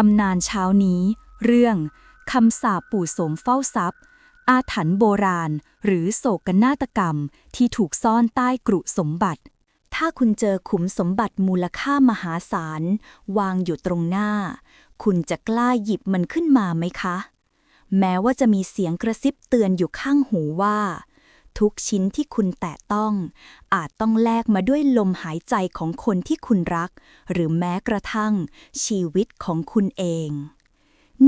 ตำนานเช้านี้ เรื่องคำสาปปู่โสมเฝ้าทรัพย์ อาถรรพ์โบราณ หรือโศกนาฏกรรมที่ถูกซ่อนใต้กรุสมบัติ ถ้าคุณเจอขุมสมบัติมูลค่ามหาศาล วางอยู่ตรงหน้า คุณจะกล้าหยิบมันขึ้นมาไหมคะ แม้ว่าจะมีเสียงกระซิบเตือนอยู่ข้างหูว่า ทุกชิ้นที่คุณแตะต้อง อาจต้องแลกมาด้วยลมหายใจของคนที่คุณรัก หรือแม้กระทั่ง ชีวิตของคุณเอง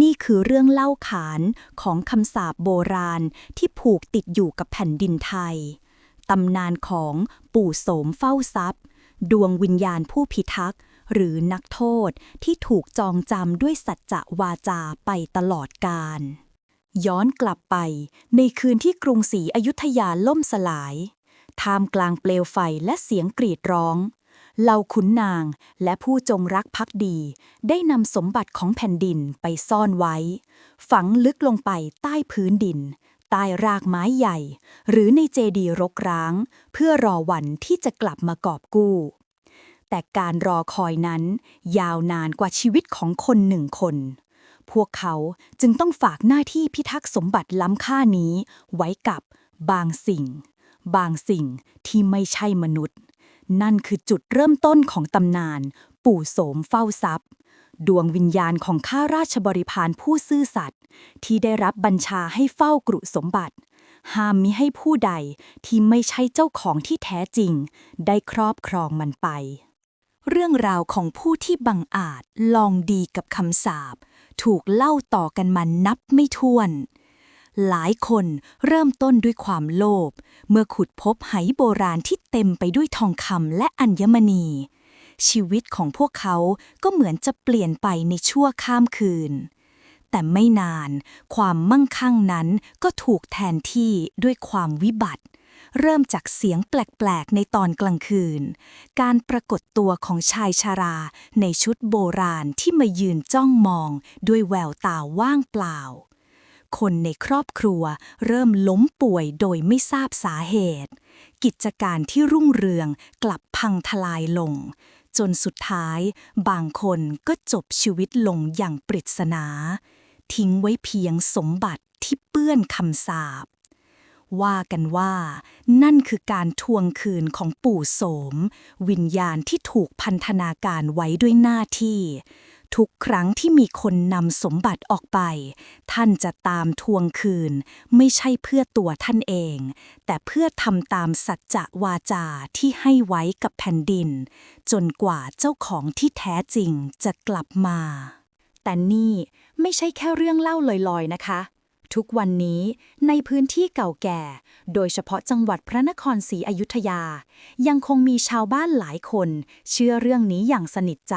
นี่คือเรื่องเล่าขานของคำสาปโบราณที่ผูกติดอยู่กับแผ่นดินไทย ตำนานของปู่โสมเฝ้าทรัพย์ ดวงวิญญาณผู้พิทักษ์หรือนักโทษที่ถูกจองจำด้วยสัจจะวาจาไปตลอดกาล ย้อนกลับไปในคืนที่กรุงศรีอยุธยาล่มสลาย ท่ามกลางเปลวไฟและเสียงกรีดร้อง เหล่าขุนนางและผู้จงรักภักดี ได้นำสมบัติของแผ่นดินไปซ่อนไว้ ฝังลึกลงไปใต้พื้นดิน ใต้รากไม้ใหญ่ หรือในเจดีย์รกร้าง เพื่อรอวันที่จะกลับมากอบกู้ แต่การรอคอยนั้น ยาวนานกว่าชีวิตของคนหนึ่งคน พวกเขาจึงต้องฝากหน้าที่พิทักษ์สมบัติล้ำค่านี้ ไว้กับบางสิ่ง บางสิ่งที่ไม่ใช่มนุษย์ นั่นคือจุดเริ่มต้นของตำนาน ปู่โสมเฝ้าทรัพย์ ดวงวิญญาณของข้าราชบริพารผู้ซื่อสัตย์ที่ได้รับบัญชาให้เฝ้ากรุสมบัติ ห้ามมิให้ผู้ใดที่ไม่ใช่เจ้าของที่แท้จริง ได้ครอบครองมันไปเรื่องราวของผู้ที่บังอาจลองดีกับคำสาป ถูกเล่าต่อกันมานับไม่ถ้วน หลายคนเริ่มต้นด้วยความโลภเมื่อขุดพบไหโบราณที่เต็มไปด้วยทองคำและอัญมณี ชีวิตของพวกเขาก็เหมือนจะเปลี่ยนไปในชั่วข้ามคืน แต่ไม่นาน ความมั่งคั่งนั้นก็ถูกแทนที่ด้วยความวิบัติ เริ่มจากเสียงแปลกๆ ในตอนกลางคืน การปรากฏตัวของชายชาราในชุดโบราณที่มายืนจ้องมองด้วยแววตาว่างเปล่า คนในครอบครัวเริ่มล้มป่วยโดยไม่ทราบสาเหตุ กิจการที่รุ่งเรืองกลับพังทลายลง จนสุดท้าย บางคนก็จบชีวิตลงอย่างปริศนา ทิ้งไว้เพียงสมบัติที่เปื้อนคำสาป ว่ากันว่า นั่นคือการทวงคืนของปู่โสม วิญญาณที่ถูกพันธนาการไว้ด้วยหน้าที่ ทุกครั้งที่มีคนนำสมบัติออกไป ท่านจะตามทวงคืน ไม่ใช่เพื่อตัวท่านเอง แต่เพื่อทำตามสัจจะวาจาที่ให้ไว้กับแผ่นดิน จนกว่าเจ้าของที่แท้จริงจะกลับมา แต่นี่ไม่ใช่แค่เรื่องเล่าลอยๆนะคะ ทุกวันนี้ในพื้นที่เก่าแก่ โดยเฉพาะจังหวัดพระนครศรีอยุธยา ยังคงมีชาวบ้านหลายคน เชื่อเรื่องนี้อย่างสนิทใจ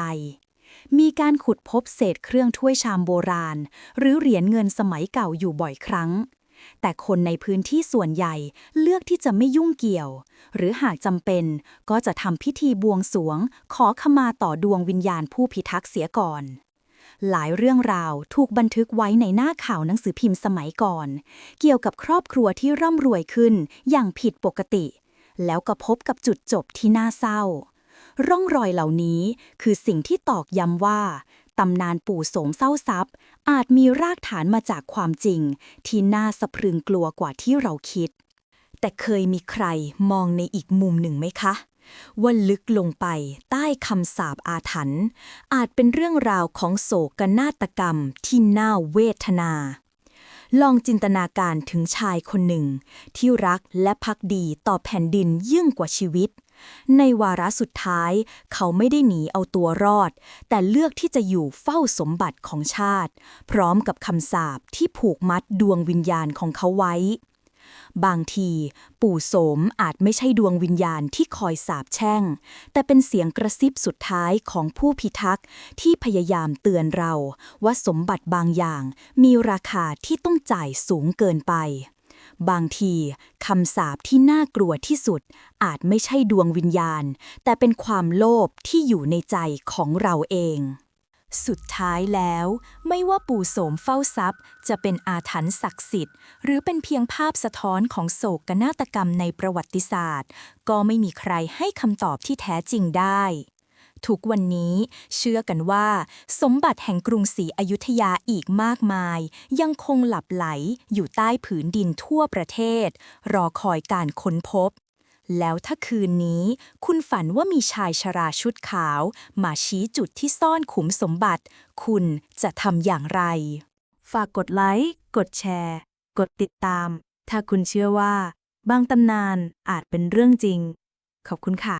มีการขุดพบเศษเครื่องถ้วยชามโบราณ หรือเหรียญเงินสมัยเก่าอยู่บ่อยครั้ง แต่คนในพื้นที่ส่วนใหญ่เลือกที่จะไม่ยุ่งเกี่ยว หรือหากจำเป็นก็จะทำพิธีบวงสรวง ขอขมาต่อดวงวิญญาณผู้พิทักษ์เสียก่อน หลายเรื่องราวถูกบันทึกไว้ในหน้าข่าวหนังสือพิมพ์สมัยก่อน เกี่ยวกับครอบครัวที่ร่ำรวยขึ้นอย่างผิดปกติ แล้วก็พบกับจุดจบที่น่าเศร้า ร่องรอยเหล่านี้คือสิ่งที่ตอกย้ำว่าตำนานปู่โสมเศร้าทรัพย์อาจมีรากฐานมาจากความจริง ที่น่าสะพรึงกลัวกว่าที่เราคิด แต่เคยมีใครมองในอีกมุมหนึ่งไหมคะ ว่าลึกลงไปใต้คำสาปอาถรรพ์อาจเป็นเรื่องราวของโศกนาฏกรรมที่น่าเวทนา ลองจินตนาการถึงชายคนหนึ่ง ที่รักและพักดีต่อแผ่นดินยิ่งกว่าชีวิต ในวาระสุดท้าย เขาไม่ได้หนีเอาตัวรอด แต่เลือกที่จะอยู่เฝ้าสมบัติของชาติ พร้อมกับคำสาปที่ผูกมัดดวงวิญญาณของเขาไว้ บางที ปู่โสมอาจไม่ใช่ดวงวิญญาณที่คอยสาบแช่ง แต่เป็นเสียงกระซิบสุดท้ายของผู้พิทักษ์ที่พยายามเตือนเรา ว่าสมบัติบางอย่างมีราคาที่ต้องจ่ายสูงเกินไป บางทีคำสาปที่น่ากลัวที่สุด อาจไม่ใช่ดวงวิญญาณ แต่เป็นความโลภที่อยู่ในใจของเราเอง สุดท้ายแล้ว ไม่ว่าปู่โสมเฝ้าทรัพย์ จะเป็นอาถรรพ์ศักดิ์สิทธิ์ หรือเป็นเพียงภาพสะท้อนของโศกนาฏกรรมในประวัติศาสตร์ ก็ไม่มีใครให้คำตอบที่แท้จริงได้ ทุกวันนี้เชื่อกันว่า สมบัติแห่งกรุงศรีอยุธยาอีกมากมาย ยังคงหลับไหลอยู่ใต้ผืนดินทั่วประเทศ รอคอยการค้นพบ แล้วถ้าคืนนี้ คุณฝันว่ามีชายชราชุดขาว มาชี้จุดที่ซ่อนขุมสมบัติ คุณจะทำอย่างไร ฝากกดไลค์ กดแชร์ กดติดตาม ถ้าคุณเชื่อว่า บางตำนานอาจเป็นเรื่องจริง ขอบคุณค่ะ